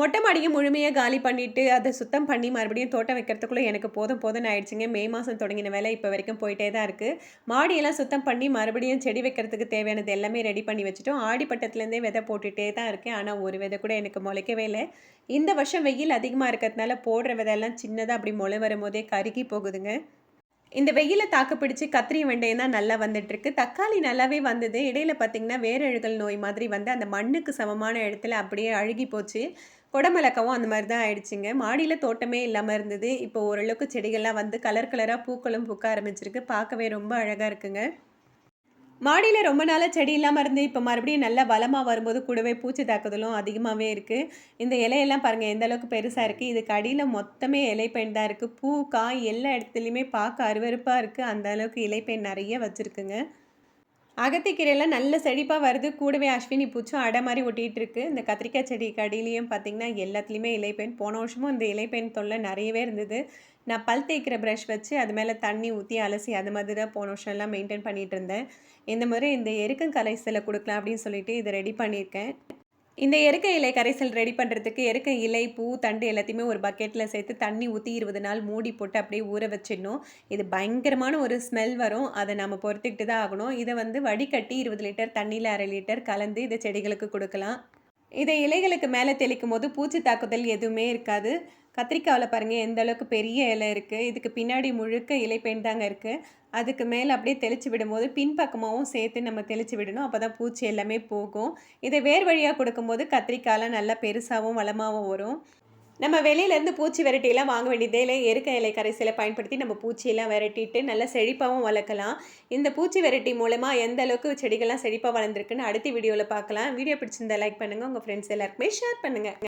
மொட்டை மாடியை முழுமையாக காலி பண்ணிவிட்டு அதை சுத்தம் பண்ணி மறுபடியும் தோட்டம் வைக்கிறதுக்குள்ளே எனக்கு போதும் போதும்னு ஆயிடுச்சுங்க. மே மாதம் தொடங்கின வேலை இப்போ வரைக்கும் போயிட்டே தான் இருக்குது மாடியெல்லாம் சுத்தம் பண்ணி மறுபடியும் செடி வைக்கிறதுக்கு தேவையானது எல்லாமே ரெடி பண்ணி வச்சுட்டோம். ஆடிப்பட்டத்துலேருந்தே விதை போட்டுகிட்டே தான் இருக்கேன். ஆனால் ஒரு விதை கூட எனக்கு முளைக்கவே இல்லை. இந்த வருஷம் வெயில் அதிகமாக இருக்கிறதுனால போடுற விதையெல்லாம் சின்னதாக அப்படி முளை வரும்போதே கருகி போகுதுங்க. இந்த வெயில தாக்கு பிடிச்சி கத்திரி வெண்டையம் தான் நல்லா வந்துட்டுருக்கு தக்காளி நல்லாவே வந்தது. இடையில பார்த்தீங்கன்னா வேரழுகல் நோய் மாதிரி வந்து அந்த மண்ணுக்கு சமமான இடத்துல அப்படியே அழுகி போச்சு. குடமிளக்கவும் அந்த மாதிரி தான் ஆயிடுச்சுங்க. மாடியில் தோட்டமே இல்லாமல் இருந்தது. இப்போ ஓரளவுக்கு செடிகள்லாம் வந்து கலர் கலராக பூக்களும் பூக்க ஆரம்பிச்சிருக்கு. பார்க்கவே ரொம்ப அழகாக இருக்குங்க. மாடியில் ரொம்ப நாளாக செடி இல்லாமல் இருந்து இப்போ மறுபடியும் நல்லா வளமாக வரும்போது கூடவே பூச்சி தாக்குதலும் அதிகமாகவே இருக்குது இந்த இலையெல்லாம் பாருங்கள் எந்த அளவுக்கு பெருசாக இருக்குது இதுக்கு அடியில் மொத்தமே இலைப்பெண் தான் இருக்குது பூ காய் எல்லா இடத்துலையுமே பார்க்க அருவருப்பாக இருக்குது அந்த அளவுக்கு இலைப்பெண் நிறைய வச்சுருக்குங்க. அகத்திக்கீரையெல்லாம் நல்ல செழிப்பாக வருது. கூடவே அஸ்வினி பூச்சும் அடை மாதிரி ஒட்டிகிட்டு இருக்குது இந்த கத்திரிக்காய் செடி கடியிலையும் பார்த்திங்கன்னா எல்லாத்துலேயுமே இலைப்பெண் போன வருஷமும் இந்த இலைப்பெண் தொல்லை நிறையவே இருந்தது. நான் பல் தேய்க்கிற ப்ரஷ் வச்சு அது மேலே தண்ணி ஊற்றி அலசி அது மாதிரி தான் போன வருஷம்லாம் மெயின்டைன் பண்ணிகிட்டு இருந்தேன். இந்த மாதிரி இந்த எருக்கங்கலைசலை கொடுக்கலாம் அப்படின்னு சொல்லிட்டு இதை ரெடி பண்ணியிருக்கேன். இந்த எருக்க இலை கரைசல் ரெடி பண்ணுறதுக்கு எருக்க இலை பூ தண்டு எல்லாத்தையுமே ஒரு பக்கெட்டில் சேர்த்து தண்ணி ஊற்றி இருபது நாள் மூடி போட்டு அப்படியே ஊற வச்சிடணும். இது பயங்கரமான ஒரு ஸ்மெல் வரும். அதை நம்ம பொறுத்துக்கிட்டு தான் ஆகணும். இதை வந்து வடிகட்டி இருபது லிட்டர் தண்ணியில் அரை லிட்டர் கலந்து இதை செடிகளுக்கு கொடுக்கலாம். இதை இலைகளுக்கு மேலே தெளிக்கும் போது பூச்சி தாக்குதல் எதுவுமே இருக்காது. கத்திரிக்காவில் பாருங்கள் எந்த அளவுக்கு பெரிய இலை இருக்குது இதுக்கு பின்னாடி முழுக்க இலை பெண் தாங்க இருக்குது அதுக்கு மேலே அப்படியே தெளித்து விடும்போது பின்பக்கமாகவும் சேர்த்து நம்ம தெளித்து விடணும். அப்போ தான் பூச்சி எல்லாமே போகும். இதை வேர் வழியாக கொடுக்கும்போது கத்திரிக்காயெலாம் நல்லா பெருசாகவும் வளமாகவும் வரும். நம்ம வெளியிலேருந்து பூச்சி வெரைட்டியெல்லாம் வாங்க வேண்டியதே இல்லை. எருக்க இலை கரைசலை பயன்படுத்தி நம்ம பூச்சியெல்லாம் விரட்டிட்டு நல்லா செழிப்பாகவும் வளர்க்கலாம். இந்த பூச்சி வெரைட்டி மூலமாக எந்த அளவுக்கு செடிகள்லாம் செழிப்பாக வளர்ந்துருக்குன்னு அடுத்த வீடியோவில் பார்க்கலாம். வீடியோ பிடிச்சிருந்தா லைக் பண்ணுங்கள் உங்கள் ஃப்ரெண்ட்ஸ் எல்லாருக்குமே ஷேர் பண்ணுங்கள்